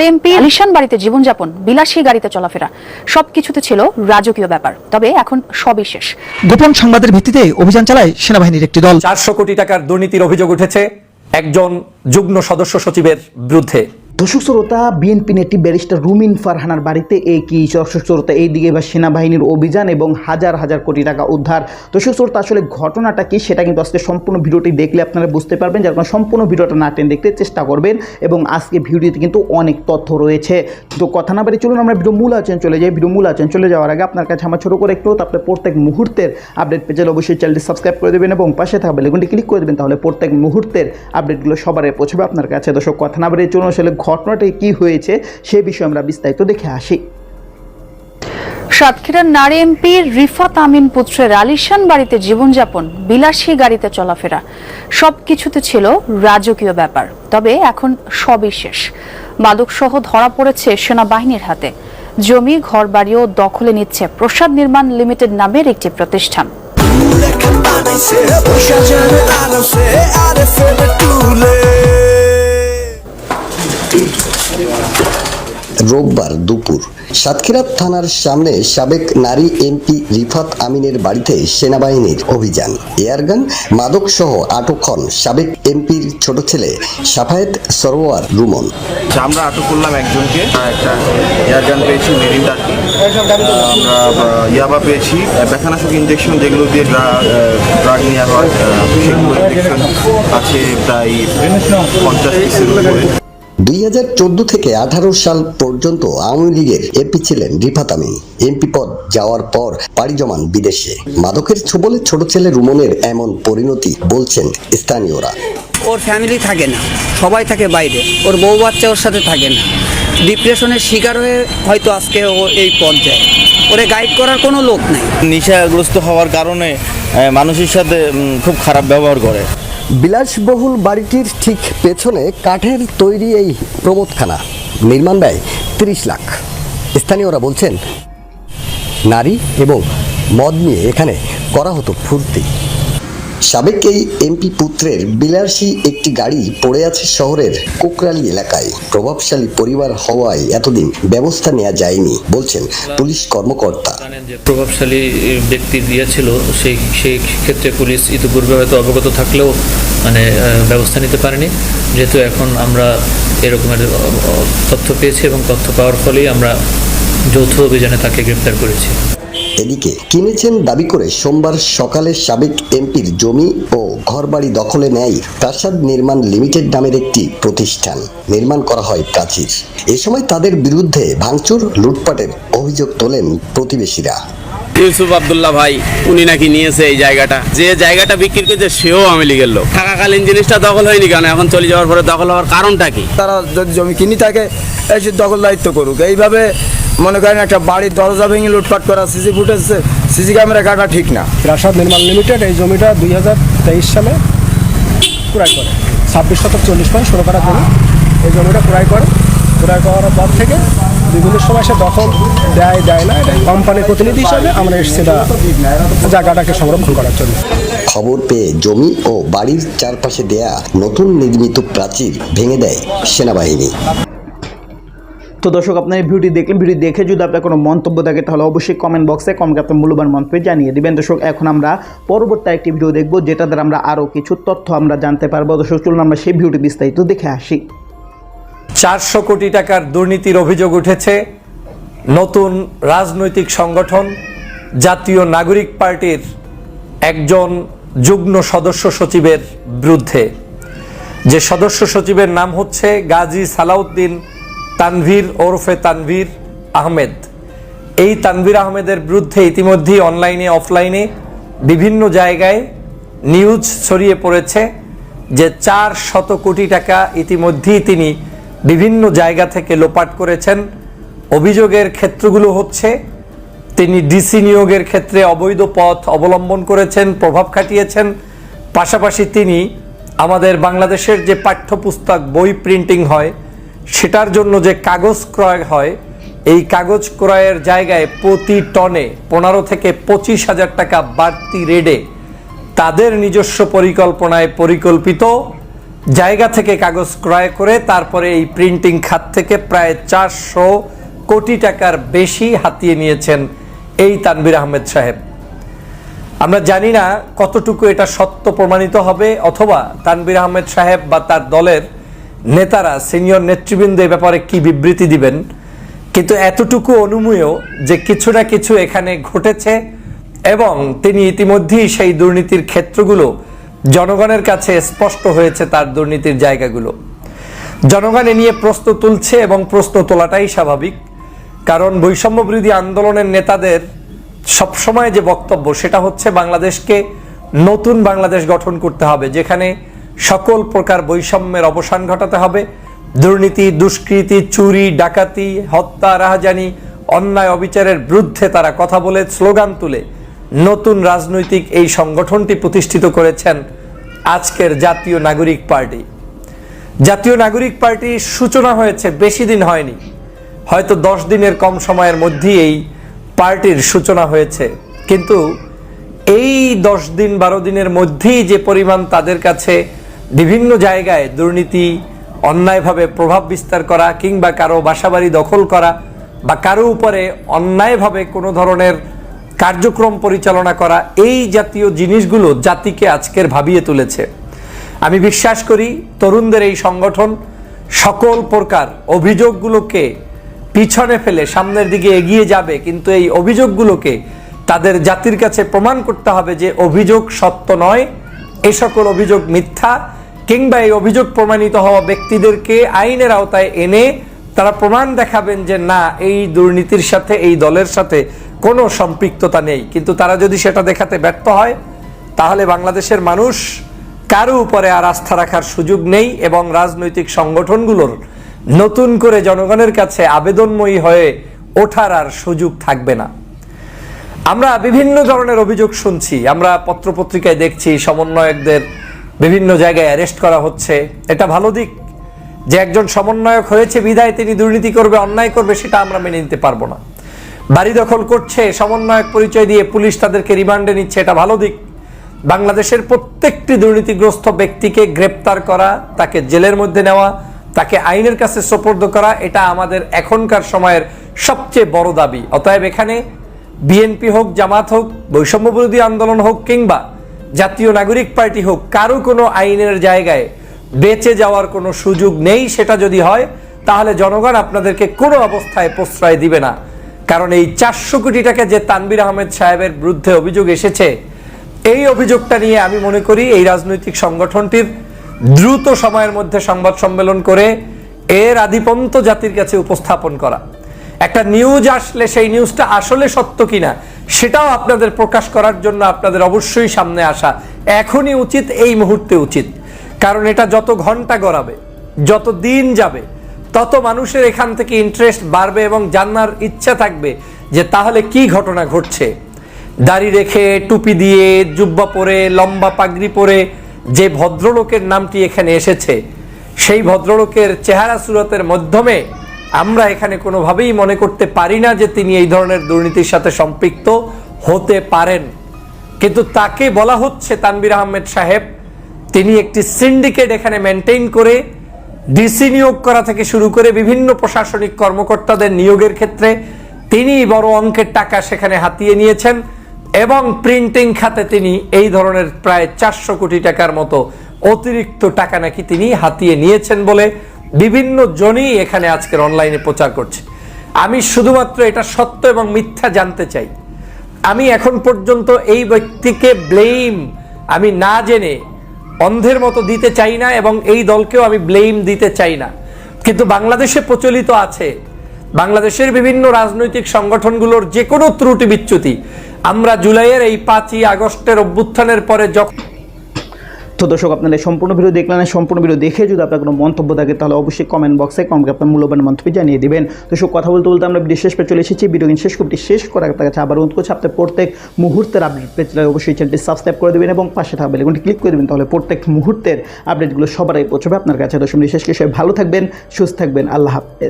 আর MP আলিশান বাড়িতে জীবনযাপন বিলাসী গাড়িতে চলাফেরা সবকিছুতে ছিল রাজকীয় ব্যাপার। তবে এখন সবই শেষ। গোপন সংবাদের ভিত্তিতে অভিযান চালায় সেনাবাহিনীর একটি দল। চারশো কোটি টাকার দুর্নীতির অভিযোগ উঠেছে একজন যুগ্ম সদস্য সচিবের বিরুদ্ধে। দর্শক শ্রোতা, বিএনপি নেত্রী ব্যারিস্টার রুমিন ফারহানার বাড়িতে এই কি দর্শক শ্রোতা, এইদিকে এবার সেনাবাহিনীর অভিযান এবং হাজার হাজার কোটি টাকা উদ্ধার। দর্শক শ্রোতা, আসলে ঘটনাটা কি সেটা কিন্তু আজকে সম্পূর্ণ ভিডিওটি দেখলে আপনারা বুঝতে পারবেন। যার কারণে সম্পূর্ণ ভিডিওটা না টেন দেখতে চেষ্টা করবেন এবং আজকে ভিডিওতে কিন্তু অনেক তথ্য রয়েছে। তো কথা না বাড়ি চলুন, আমরা ভিডিও মূল আচরণ চলে যাই। ভিডিও মূল আচরণ চলে যাওয়ার আগে আপনার কাছে আমার ছোটো করে একটু আপনার প্রত্যেক মুহূর্তের আপডেট পেজে অবশ্যই চ্যানেলটি সাবস্ক্রাইব করে দেবেন এবং পাশে থাকা বেলেগুনটি ক্লিক করে দেবেন, তাহলে প্রত্যেক মুহূর্তের আপডেটগুলো সবার পৌঁছবে আপনার কাছে। দর্শক, কথা না বাড়ি চলুন, আসলে ঘটনাটি কী হয়েছে সে বিষয়ে আমরা বিস্তারিত দেখে আসি। সাতক্ষীরার নারী এমপি রিফাত আমিন পুত্রের আলিশান বাড়িতে জীবনযাপন বিলাসী গাড়িতে চলাফেরা সবকিছুতে ছিল রাজকীয় ব্যাপার তবে এখন সবই শেষ। মাদকসহ ধরা পড়েছে সেনাবাহিনীর হাতে। জমি ঘরবাড়িও দখলে নিচ্ছে প্রসাদ নির্মাণ লিমিটেড নামের একটি প্রতিষ্ঠান। তুলে। রোববার দুপুর সাতক্ষীরা থানার সামনে সাবেক নারী এমপি রিফাত আমিনের বাড়িতে সেনাবাহিনীর অভিযান। এয়ারগান মাদক সহ আটক হন সাবেক এমপির ছোট ছেলে সাফায়েত সরোয়ার রুমন। আচ্ছা, আমরা আটক করলাম একজনকে। আর একটা এয়ারগান পেয়েছি মেরিন টার্কি। আমরা ইয়াবা পেয়েছি। ব্যথানাশক ইঞ্জেকশন যেগুলো দিয়ে ড্রাগ নেওয়া হয় সেগুলো ইঞ্জেকশন আছে প্রায় পঞ্চাশ পিসের উপরে। দুই হাজার চোদ্দ থেকে আঠারো সাল পর্যন্ত আওয়ামী লীগের এমপি ছিলেন রিফাত আমিন। এমপি পদ যাওয়ার পর পাড়ি জমান বিদেশে। মাদকের ছোবলে ছোট ছেলে রুমনের এমন পরিণতি বলছেন স্থানীয়রা। ওর ফ্যামিলি থাকে না সবাই থাকে বাইরে। ওর বউ বাচ্চা ওর সাথে থাকে না। ডিপ্রেশনের শিকার হয়ে হয়তো আজকে ও এই পর্যায়ে ওরে গাইড করার কোনো লোক নেই। নেশাগ্রস্ত হওয়ার কারণে মানুষের সাথে খুব খারাপ ব্যবহার করে। বিলাসবহুল বাড়িটির ঠিক পেছনে কাঠের তৈরি এই প্রমোদখানা। নির্মাণ ব্যয় তিরিশ লাখ। স্থানীয়রা বলছেন, নারী এবং মদ নিয়ে এখানে করা হতো ফুর্তি। সাবেক এই এমপি পুত্রের বিলাসী একটি গাড়ি পড়ে আছে শহরের কোকরালি এলাকায়। প্রভাবশালী পরিবার হওয়ায় এতদিন ব্যবস্থা নেওয়া যায়নি, বলছেন পুলিশ কর্মকর্তা। প্রভাবশালী ব্যক্তি দিয়েছিল, সেই সেই ক্ষেত্রে পুলিশ ইতিপূর্বে হয়তো অবগত থাকলেও মানে ব্যবস্থা নিতে পারেনি। যেহেতু এখন আমরা এরকমের তথ্য পেয়েছি এবং তথ্য পাওয়ার ফলেই আমরা যৌথ অভিযানে তাকে গ্রেপ্তার করেছি। এদিকে কিনেছেন দাবি করে সোমবার সকালে সাবেক এমপির জমি ও ঘরবাড়ি দখলে নেয় প্রাসাদ নির্মাণ লিমিটেড নামের একটি প্রতিষ্ঠান। নির্মাণ করা হয় প্রাচীর। এ সময় তাদের বিরুদ্ধে ভাঙচুর লুটপাটের অভিযোগ তোলেন প্রতিবেশীরা। ইউসুফ আবদুল্লাহ ভাই উনি নাকি নিয়েছে এই জায়গাটা। যে জায়গাটা বিক্রি করেছে সেও আওয়ামী লীগের লোক। থাকাকালীন জিনিসটা দখল হয়নি কেন? এখন চলে যাওয়ার পরে দখল হওয়ার কারণটা কি? তারা যদি জমি কিনি থাকে এসে দখল দায়িত্ব করুক। এইভাবে মনে করেন একটা বাড়ির দরজা ভেঙে লুটপাট করা সিসি ফুটেজ সিসি ক্যামেরা কাটা ঠিক না। প্রাসাদ নির্মাণ লিমিটেড এই জমিটা দুই হাজার তেইশ সালে ক্রয় করে। ছাব্বিশ শতক চল্লিশ পয়েন্ট ষোলো কাটা জমি এই জমিটা ক্রয় করে। ক্রয় করার পর থেকে বিভিন্ন সময় সে দখল দেয় দেয় না এটা কোম্পানির প্রতিনিধি হিসাবে আমরা এসেছি এটা জায়গাটাকে সংরক্ষণ করার জন্য। খবর পেয়ে জমি ও বাড়ির চারপাশে দেয়া নতুন নির্মিত প্রাচীর ভেঙে দেয় সেনাবাহিনী। তো দর্শক, আপনার এই ভিডিওটি দেখলেন ভিডিও দেখে যদি আপনার কোনো মন্তব্য থাকে, তাহলে অবশ্যই কমেন্ট বক্সে কমেন্ট আপনার মূল্যবান মন্তব্য জানিয়ে দিবেন। দর্শক, এখন আমরা পরবর্তী একটি ভিডিও দেখব যেটা দ্বারা আমরা আরও কিছু তথ্য আমরা জানতে পারব। দর্শক, চলুন আমরা সেই ভিডিওটি বিস্তারিত দেখে আসি। চারশো কোটি টাকার দুর্নীতির অভিযোগ উঠেছে নতুন রাজনৈতিক সংগঠন, জাতীয় নাগরিক পার্টির একজন যুগ্ম সদস্য সচিবের বিরুদ্ধে। যে সদস্য সচিবের নাম হচ্ছে গাজী সালাউদ্দিন তানভীর ওরফে তানভীর আহমেদ। এই তানভীর আহমেদের বিরুদ্ধে ইতিমধ্যেই অনলাইনে, অফলাইনে বিভিন্ন জায়গায় নিউজ ছড়িয়ে পড়েছে যে চার শত কোটি টাকা ইতিমধ্যেই তিনি বিভিন্ন জায়গা থেকে লোপাট করেছেন। অভিযোগের ক্ষেত্রগুলো হচ্ছে, তিনি ডিসি নিয়োগের ক্ষেত্রে অবৈধ পথ অবলম্বন করেছেন, প্রভাব খাটিয়েছেন। পাশাপাশি তিনি আমাদের বাংলাদেশের যে পাঠ্যপুস্তক, বই প্রিন্টিং হয় সেটার জন্য যে কাগজ ক্রয় হয়, এই কাগজ ক্রয়ের জায়গায় প্রতি টনে পনেরো থেকে পঁচিশ হাজার টাকা বাড়তি রেডে তাদের নিজস্ব পরিকল্পনায় পরিকল্পিত জায়গা থেকে কাগজ ক্রয় করে তারপরে এই প্রিন্টিং খাত থেকে প্রায় চারশো কোটি টাকার বেশি হাতিয়ে নিয়েছেন এই তানবির আহমেদ সাহেব। আমরা জানি না কতটুকু এটা সত্য প্রমাণিত হবে অথবা তানবির আহমেদ সাহেব বা তার দলের নেতারা, সিনিয়র নেতৃবৃন্দ এ ব্যাপারে কি বিবৃতি দিবেন? কিন্তু এতটুকু অনুমেয় যে কিছু না কিছু এখানে ঘটেছে এবং তিনি ইতিমধ্যেই সেই দুর্নীতির ক্ষেত্রগুলো জনগণের কাছে স্পষ্ট হয়েছে তার দুর্নীতির জায়গাগুলো। জনগণ এ নিয়ে প্রশ্ন তুলছে এবং প্রশ্ন তোলাটাই স্বাভাবিক। কারণ বৈষম্য বিরোধী আন্দোলনের নেতাদের সবসময় যে বক্তব্য সেটা হচ্ছে বাংলাদেশকে নতুন বাংলাদেশ গঠন করতে হবে, যেখানে সকল প্রকার বৈষম্যের অবসান ঘটাতে হবে। দুর্নীতি, দুষ্কৃতি, চুরি, ডাকাতি, হত্যা, রাহাজানি, অন্যায়, অবিচারের বিরুদ্ধে তারা কথা বলে স্লোগান তুলে। নতুন রাজনৈতিক এই সংগঠনটি প্রতিষ্ঠিত করেছেন আজকের জাতীয় নাগরিক পার্টি। জাতীয় নাগরিক পার্টির সূচনা হয়েছে, বেশি দিন হয়নি। হয়তো দশ দিনের কম সময়ের মধ্যেই এই পার্টির সূচনা হয়েছে। কিন্তু এই দশ দিন, বারো দিনের মধ্যেই যে পরিমাণ তাদের কাছে বিভিন্ন জায়গায় দুর্নীতি, অন্যায়ভাবে প্রভাব বিস্তার করা কিংবা কারও বাসাবাড়ি দখল করা বা কারও উপরে অন্যায়ভাবে কোনো ধরনের কার্যক্রম পরিচালনা করা, এই জাতীয় জিনিসগুলো জাতিকে আজকের ভাবিয়ে তুলেছে। আমি বিশ্বাস করি তরুণদের এই সংগঠন সকল প্রকার অভিযোগগুলোকে পিছনে ফেলে সামনের দিকে এগিয়ে যাবে, কিন্তু এই অভিযোগগুলোকে তাদের জাতির কাছে প্রমাণ করতে হবে যে অভিযোগ সত্য নয় এই সকল অভিযোগ মিথ্যা কিংবা এই অভিযোগ প্রমাণিত হওয়া ব্যক্তিদেরকে আইনের আওতায় এনে তারা প্রমাণ দেখাবেন যে না, এই দুর্নীতির সাথে, এই দলের সাথে কোনো সম্পৃক্ততা নেই। কিন্তু তারা যদি সেটা দেখাতে ব্যর্থ হয়, তাহলে বাংলাদেশের মানুষ কারও উপরে আর আস্থা রাখার সুযোগ নেই এবং রাজনৈতিক সংগঠনগুলোর নতুন করে জনগণের কাছে আবেদনময়ী হয়ে ওঠার আর সুযোগ থাকবে না। আমরা বিভিন্ন ধরনের অভিযোগ শুনছি। আমরা পত্রপত্রিকায় দেখছি, সমন্বয়কদের বিভিন্ন জায়গায় অ্যারেস্ট করা হচ্ছে। এটা ভালো দিক। যে একজন সমন্বয়ক হয়েছে, বিদায় তিনি দুর্নীতি করবে, অন্যায় করবে, সেটা আমরা মেনে নিতে পারব না। বাড়ি দখল করছে, সমন্বয়ক পরিচয় দিয়ে পুলিশ তাদেরকে রিমান্ডে নিচ্ছে, এটা ভালো দিক। বাংলাদেশের প্রত্যেকটি দুর্নীতিগ্রস্ত ব্যক্তিকে গ্রেপ্তার করা, তাকে জেলের মধ্যে নেওয়া, তাকে আইনের কাছে সোপর্দ করা, এটা আমাদের এখনকার সময়ের সবচেয়ে বড় দাবি। অতএব এখানে বিএনপি হোক, জামাত হোক বৈষম্য বিরোধী আন্দোলন হোক কিংবা জাতীয় নাগরিক পার্টি হোক, কারও কোনো আইনের জায়গায় বেঁচে যাওয়ার কোনো সুযোগ নেই সেটা যদি হয়, তাহলে জনগণ আপনাদেরকে কোনো অবস্থায় প্রশ্রয় দিবে না। কারণ এই চারশো কোটি টাকা যে তানবির আহমেদ সাহেবের বিরুদ্ধে অভিযোগ এসেছে, এই অভিযোগটা নিয়ে আমি মনে করি এই রাজনৈতিক সংগঠনটির দ্রুত সময়ের মধ্যে সংবাদ সম্মেলন করে এর আধিপন্ত জাতির কাছে উপস্থাপন করা। একটা নিউজ আসলে সেই নিউজটা আসলে সত্য কিনা সেটাও আপনাদের প্রকাশ করার জন্য আপনাদের অবশ্যই সামনে আসা এখনই উচিত, এই মুহূর্তে উচিত। কারণ এটা যত ঘণ্টা গড়াবে, যত দিন যাবে, তত মানুষের এখান থেকে ইন্টারেস্ট বাড়বে এবং জানার ইচ্ছা থাকবে যে তাহলে কি ঘটনা ঘটছে। দাড়ি রেখে, টুপি দিয়ে, জুব্বা পরে, লম্বা পাগড়ি পরে যে ভদ্রলোকের নামটি এখানে এসেছে, সেই ভদ্রলোকের চেহারা সুরতের মাধ্যমে আমরা এখানে কোনোভাবেই মনে করতে পারি না যে তিনি এই ধরনের দুর্নীতির সাথে সম্পৃক্ত হতে পারেন। কিন্তু তাকে বলা হচ্ছে তানবির আহমেদ সাহেব, তিনি একটি সিন্ডিকেট এখানে মেনটেন করে ডিসি নিয়োগ করা থেকে শুরু করে বিভিন্ন প্রশাসনিক কর্মকর্তাদের নিয়োগের ক্ষেত্রে তিনি বড় অঙ্কের টাকা সেখানে হাতিয়ে নিয়েছেন এবং প্রিন্টিং খাতে তিনি এই ধরনের প্রায় চারশো কোটি টাকার মতো অতিরিক্ত টাকা নাকি তিনি হাতিয়ে নিয়েছেন বলে বিভিন্ন জনই এখানে আজকের অনলাইনে প্রচার করছে। আমি শুধুমাত্র এটা সত্য এবং মিথ্যা জানতে চাই। আমি এখন পর্যন্ত এই ব্যক্তিকে ব্লেম আমি না জেনে অন্ধের মতো দিতে চাই না এবং এই দলকেও আমি ব্লেম দিতে চাই না। কিন্তু বাংলাদেশে প্রচলিত আছে। বাংলাদেশের বিভিন্ন রাজনৈতিক সংগঠনগুলোর যে কোনো ত্রুটি বিচ্যুতি। আমরা জুলাইয়ের এই পাঁচই আগস্টের অভ্যুত্থানের পরে যখন তো দর্শক আপনারা সম্পূর্ণ ভিডিও দেখলেন সম্পূর্ণ ভিডিও দেখে যদি আপনার কোনো মন্তব্য থাকে, তাহলে অবশ্যই কমেন্ট বক্সে কমেন্টে আপনার মূল্যবান মন্তব্য জানিয়ে দিবেন। দর্শক, কথা বলতে বলতে আমরা ভিডিও শেষ পে চলে এসেছি। ভিডিও শেষ করতে শেষ করার আপনার কাছে আবার অনুরোধ করছি আপনি প্রত্যেক মুহূর্তের আপডেট পেতে অবশ্যই চ্যানেলটি সাবস্ক্রাইব করে দেবেন এবং পাশে থাকা বেলগুনটি ক্লিক করে দেবেন, তাহলে প্রত্যেক মুহূর্তের আপডেটগুলো সবার আগে পৌঁছবে আপনার কাছে। দর্শক, বিশেষ কিছু ভালো থাকবেন, সুস্থ থাকবেন, আল্লাহ হাফেজ।